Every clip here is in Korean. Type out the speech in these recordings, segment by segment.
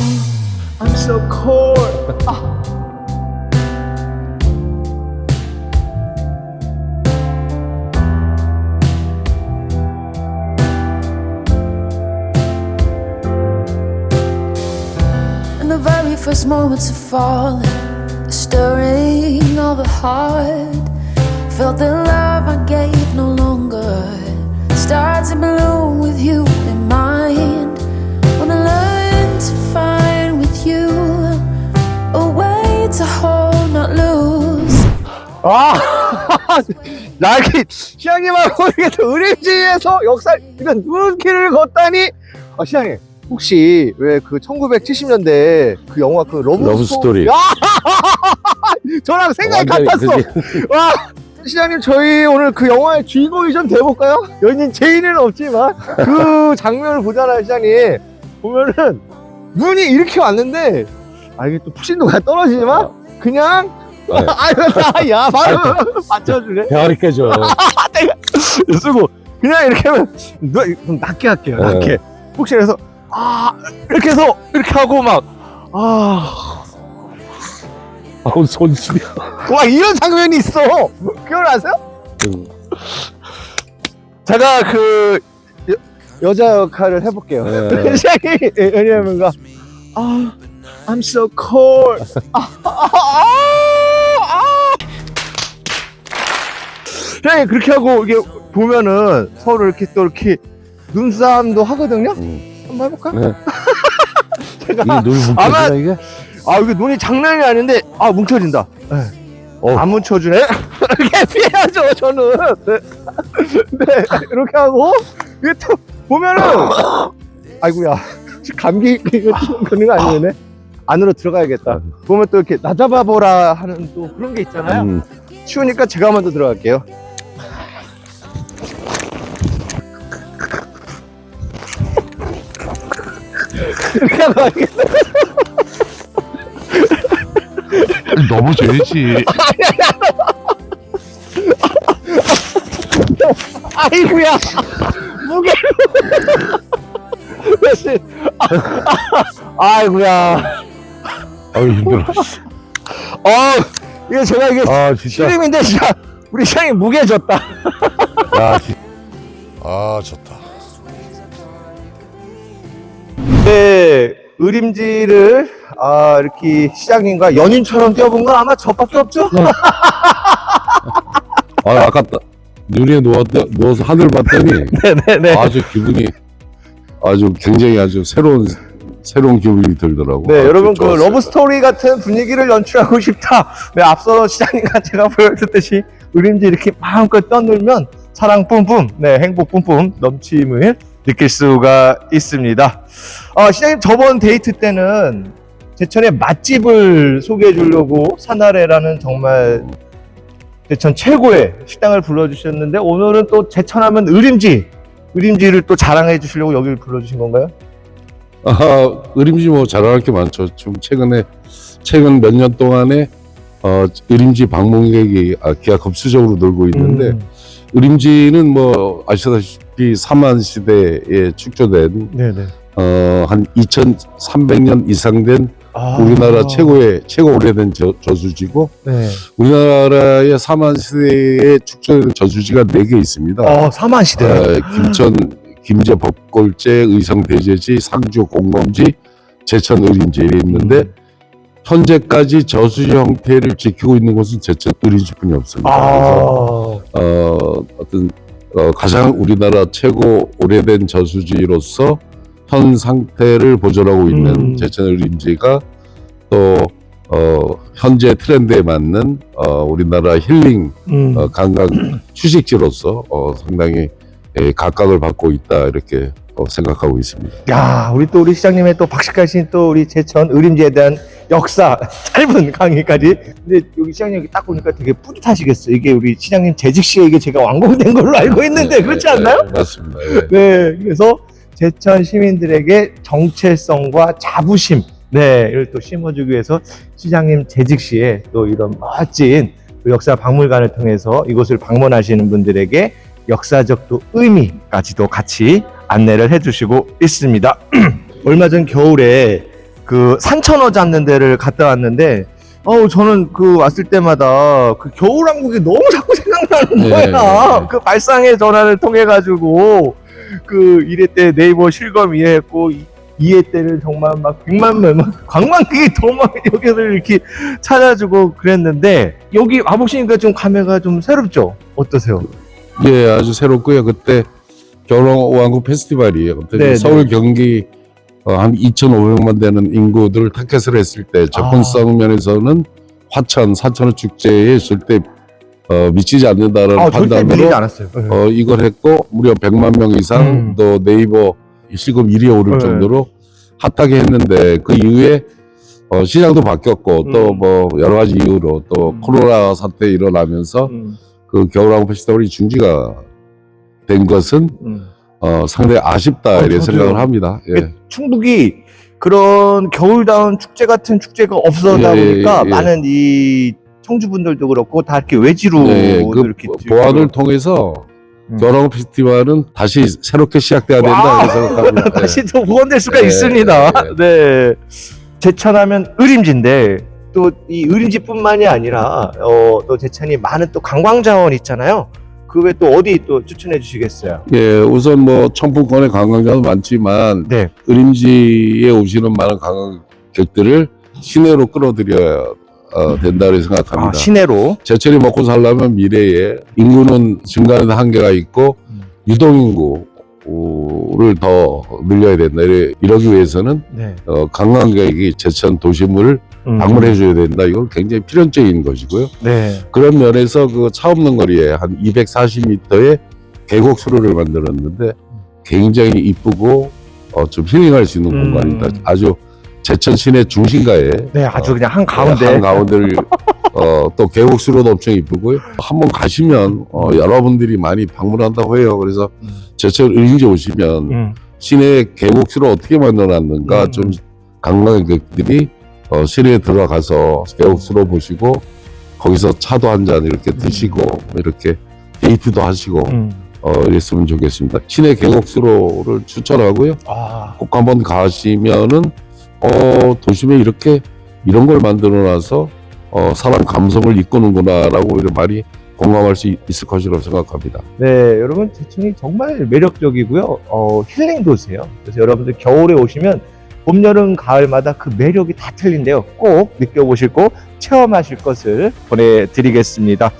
I'm so cold. Ah. In the very first moments of falling, the stirring of the heart, felt the love I gave no longer. Starts to bloom with you 아, 나기 시장님하고 이게 또 의림지에서 역사 이런 눈길을 걷다니. 아, 시장님 혹시 왜 그 1970년대 그 영화 그 러브, 러브 스토리. 야! 저랑 생각이 완전히 같았어. 와, 시장님 저희 오늘 그 영화의 주인공이 좀 돼볼까요? 연인 제인은 없지만 그 장면을 보잖아요, 시장님. 보면은 눈이 이렇게 왔는데 아 이게 또 푹신도가 떨어지지만 그냥 네. 아유 야 바로 맞춰주네. 대가리 깨져. 쓰고 그냥 이렇게 하면 누가 좀 낮게 할게요, 네. 낮게. 혹시 그래서 아 이렇게 해서 이렇게 하고 막 아. 아우 손수이. 와 이런 장면이 있어. 기억나세요? 음. 제가 그 여, 자 역할을 해볼게요. 네. 시작이 왜냐면가 아 I'm so cold. 아, 아, 아, 아. 그냥 그렇게 하고 이게 보면은 서로 이렇게 또 이렇게 눈싸움도 하거든요. 음. 한번 해볼까? 네. 제가 이게 눈이 아마- 뭉쳐지나 이게? 아 이게 눈이 장난이 아닌데 아 뭉쳐진다. 네. 어. 안 뭉쳐주네. 이렇게 피해야죠 저는. 네. 네 이렇게 하고 이게 또 보면은 아이고야 감기 이거 좀 그런 거 아니네. 안으로 들어가야겠다. 보면 또 이렇게 나 잡아보라 하는 또 그런 게 있잖아요. 음. 추우니까 제가 먼저 들어갈게요. 하고 가겠다. 너무 죄지. 아이고야 무게로 다시 아, 아, 아이고야 아유 힘들어. 어 이게 제가 이게 아 진짜. 신림인데 진짜 우리 시장이 무게 졌다 아, 진- 아 좋다. 네 의림지를 아 이렇게 시장님과 연인처럼 뛰어본 건 아마 저밖에 없죠 아 아까 따- 눈에 누웠다 누워서 하늘 봤더니 네네네 아주 기분이 아주 굉장히 아주 새로운 새로운 기분이 들더라고. 네, 아주 여러분 그 좋았어요. 러브 스토리 같은 분위기를 연출하고 싶다. 네, 앞서 시장님과 제가 보여줬듯이 의림지 이렇게 마음껏 떠들면 사랑 뿜뿜, 네, 행복 뿜뿜 넘침을 느낄 수가 있습니다. 어, 시장님 저번 데이트 때는 제천의 맛집을 소개해 주려고 사나래라는 정말 제천 최고의 식당을 불러주셨는데 오늘은 또 제천하면 의림지, 의림지를 또 자랑해 주시려고 여기를 불러주신 건가요? 아, 의림지 뭐 자랑할 게 많죠. 지금 최근에 최근 몇 년 동안에 어, 의림지 방문객이 아, 기하 급수적으로 늘고 있는데 음, 의림지는 뭐 아시다시피 삼한 시대에 축조된 네네. 어, 한 2,300년 이상 된 아. 우리나라 최고의 최고 오래된 저, 저수지고 네. 우리나라의 삼한 시대에 축조된 저수지가 네 개 있습니다. 어, 사만 시대. 어, 김천 김제 법골제 의성 대제지 상주 공검지 제천 의림지 이래 있는데 음. 현재까지 저수지 형태를 지키고 있는 곳은 제천 의림지뿐이 없습니다. 아. 어, 어떤 어, 가장 우리나라 최고 오래된 저수지로서 현 상태를 보존하고 있는 음. 제천 의림지가 또 어, 현재 트렌드에 맞는 어, 우리나라 힐링 음. 어, 관광 휴식지로서 어, 상당히 예, 각각을 받고 있다 이렇게 어, 생각하고 있습니다. 야, 우리 또 우리 시장님의 또 박식하신 또 우리 제천 의림지에 대한 역사 짧은 강의까지. 근데 여기 시장님 여기 딱 보니까 되게 뿌듯하시겠어요. 이게 우리 시장님 재직 시에 이게 제가 완공된 걸로 알고 있는데 그렇지 않나요? 네, 맞습니다. 예. 네, 그래서 제천 시민들에게 정체성과 자부심, 네, 이를 또 심어주기 위해서 시장님 재직 시에 또 이런 멋진 그 역사 박물관을 통해서 이곳을 방문하시는 분들에게 역사적 또 의미까지도 같이 안내를 해주시고 있습니다. 얼마 전 겨울에 그그 산천어 잡는 데를 갔다 왔는데 어우 저는 그 왔을 때마다 그 겨울왕국이 너무 자꾸 생각나는 예, 거야. 예, 예. 그 발상의 전화를 통해 가지고 그 1회 때 네이버 실검 이해했고 2회 때는 정말 막 100만 명막 관광객이 도막 여기를 이렇게 찾아주고 그랬는데 여기 와보시니까 좀 감회가 좀 새롭죠? 어떠세요? 예, 아주 새롭고요. 그때 겨울왕국 페스티벌이에요. 그때 네, 서울 경기 어, 한 2,500만 되는 인구들을 타켓을 했을 때 접근성 면에서는 화천, 사천어 축제에 절대 어, 미치지 않는다는 아 절대 판단으로 않았어요. 네. 어, 이걸 했고 무려 100만 명 이상 음. 또 네이버 실검 1위에 오를 네. 정도로 핫하게 했는데 그 이후에 어, 시장도 바뀌었고 또 음. 뭐 여러 가지 이유로 또 음. 코로나 사태 일어나면서 음, 그 겨울왕국 페스티벌이 중지가 된 것은 음. 어, 상당히 아쉽다 어, 이렇게 저도요. 생각을 합니다. 예. 그 충북이 그런 겨울다운 축제 같은 축제가 없어다 예, 예, 보니까 예. 많은 이 청주분들도 그렇고 다 이렇게 외지로 네, 그 이렇게 보완을 통해서 음. 겨울왕국 페스티벌은 다시 새롭게 시작돼야 된다. 이렇게 생각합니다. 예. 다시 또 복원될 수가 네, 있습니다. 네. 네. 제천하면 의림지인데 또 이 의림지뿐만이 아니라 어, 또 제천이 많은 또 관광 자원 있잖아요. 그 외 또 어디 또 추천해 주시겠어요? 예, 우선 뭐 청풍권의 관광자도 많지만 네. 의림지에 오시는 많은 관광객들을 시내로 끌어들여야 어, 된다고 생각합니다. 아, 시내로. 제철이 먹고 살려면 미래에 인구는 증가하는 한계가 있고 음. 유동인구를 더 늘려야 된다. 이러기 위해서는 네. 어, 관광객이 제천 도심을 음. 방문해 줘야 된다. 이건 굉장히 필연적인 것이고요. 네. 그런 면에서 그 차 없는 거리에 한 240m의 계곡 수로를 만들었는데 굉장히 이쁘고 어, 좀 힐링할 수 있는 음. 공간이다. 아주 제천 시내 중심가에 네, 아주 그냥 한 가운데. 한 가운데를 어, 또 계곡 수로도 엄청 이쁘고요. 한번 가시면 어, 여러분들이 많이 방문한다고 해요. 그래서 음. 제천 의림지 오시면 음. 시내 계곡 수로 어떻게 만들어놨는가 음. 좀 관광객들이 어, 시내에 들어가서 계곡 수로 보시고 거기서 차도 한 잔 이렇게 드시고 이렇게 데이트도 하시고 음. 어, 이랬으면 좋겠습니다. 시내 계곡 수로를 추천하고요. 아, 꼭 한번 가시면은 어 도심에 이렇게 이런 걸 만들어놔서 어 사람 감성을 이끄는구나라고 이런 말이 공감할 수 있- 있을 것이라고 생각합니다. 네, 여러분 제천이 정말 매력적이고요. 어, 힐링 도시예요. 그래서 여러분들 겨울에 오시면 봄, 여름, 가을마다 그 매력이 다 틀린데요. 꼭 느껴보실 거, 체험하실 것을 보내드리겠습니다.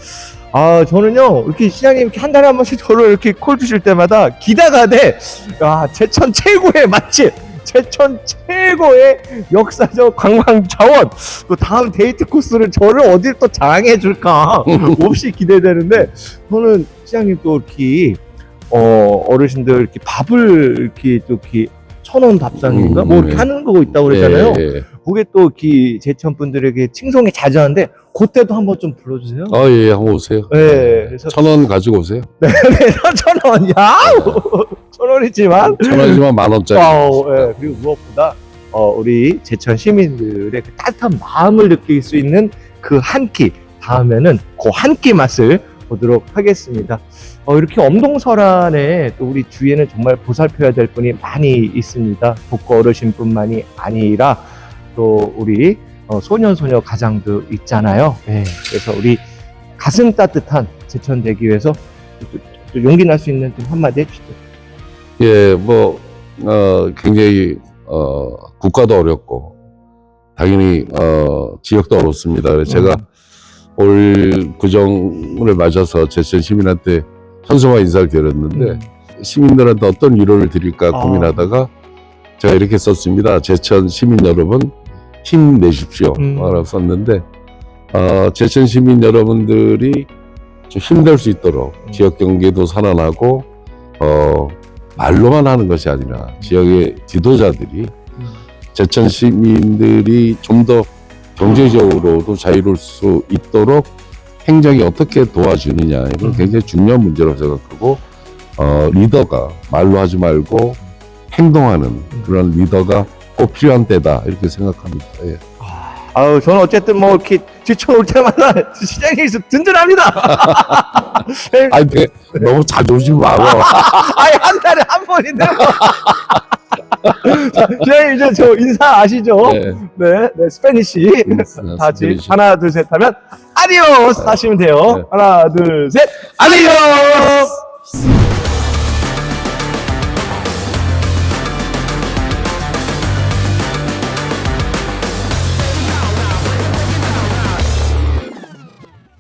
아, 저는요, 이렇게 시장님 이렇게 한 달에 한 번씩 저를 이렇게 콜 주실 때마다 기다가네, 아, 제천 최고의 맛집! 제천 최고의 역사적 관광 자원! 또 다음 데이트 코스를 저를 어딜 또 자랑해 줄까? 몹시 기대되는데, 저는 시장님 또 이렇게, 어, 어르신들 이렇게 밥을 이렇게 또 이렇게 천원 밥상인가? 음, 뭐 이렇게 네. 하는 거 있다고 그러잖아요. 예, 예. 그게 또이 제천 분들에게 칭송이 자주 하는데, 그때도 한번 좀 불러주세요. 아, 예, 한번 오세요. 네, 그래서 천 원 가지고 오세요. 천 원, 야! 천 원이지만, 천 원이지만 만 원짜리. 와우, 예, 그리고 무엇보다 어, 우리 제천 시민들의 그 따뜻한 마음을 느낄 수 있는 그 한 끼 다음에는 그 한 끼 맛을 보도록 하겠습니다. 어, 이렇게 엄동설안에 또 우리 주위에는 정말 보살펴야 될 분이 많이 있습니다. 독거 어르신뿐만이 아니라 또 우리 어, 소년 소녀 가장도 있잖아요. 네, 그래서 우리 가슴 따뜻한 제천대기 위해서 또- 또 용기 날 수 있는 좀 한마디 해주시죠. 예, 뭐, 어, 굉장히, 어, 국가도 어렵고, 당연히, 어, 지역도 어렵습니다. 그래서 제가 올 구정을 맞아서 제천 시민한테 현수화 인사를 드렸는데, 음. 시민들한테 어떤 위로를 드릴까 아. 고민하다가 제가 이렇게 썼습니다. 제천 시민 여러분 힘내십시오. 음. 라고 썼는데 어, 제천 시민 여러분들이 좀 힘낼 수 있도록 음. 지역 경제도 살아나고 어, 말로만 하는 것이 아니라 지역의 지도자들이 음. 제천 시민들이 좀 더 경제적으로도 자유로울 수 있도록 행정이 어떻게 도와주느냐 이건 음. 굉장히 중요한 문제라고 생각하고 어, 리더가 말로 하지 말고 행동하는 그런 리더가 꼭 필요한 때다 이렇게 생각합니다. 예. 아유, 저는 어쨌든 뭐 이렇게 지쳐올 때마다 시장에서 든든합니다. 아니 근데 너무 자존심 많아. 아니, 한 달에 한 번인데. 자, 시장님 이제 저 인사 아시죠? 네. 네, 네, 스페니시. 인사, 다 같이 스페니시. 하나, 둘, 셋 하면 아디오스 하시면 돼요. 네. 하나, 둘, 셋. 아디오스!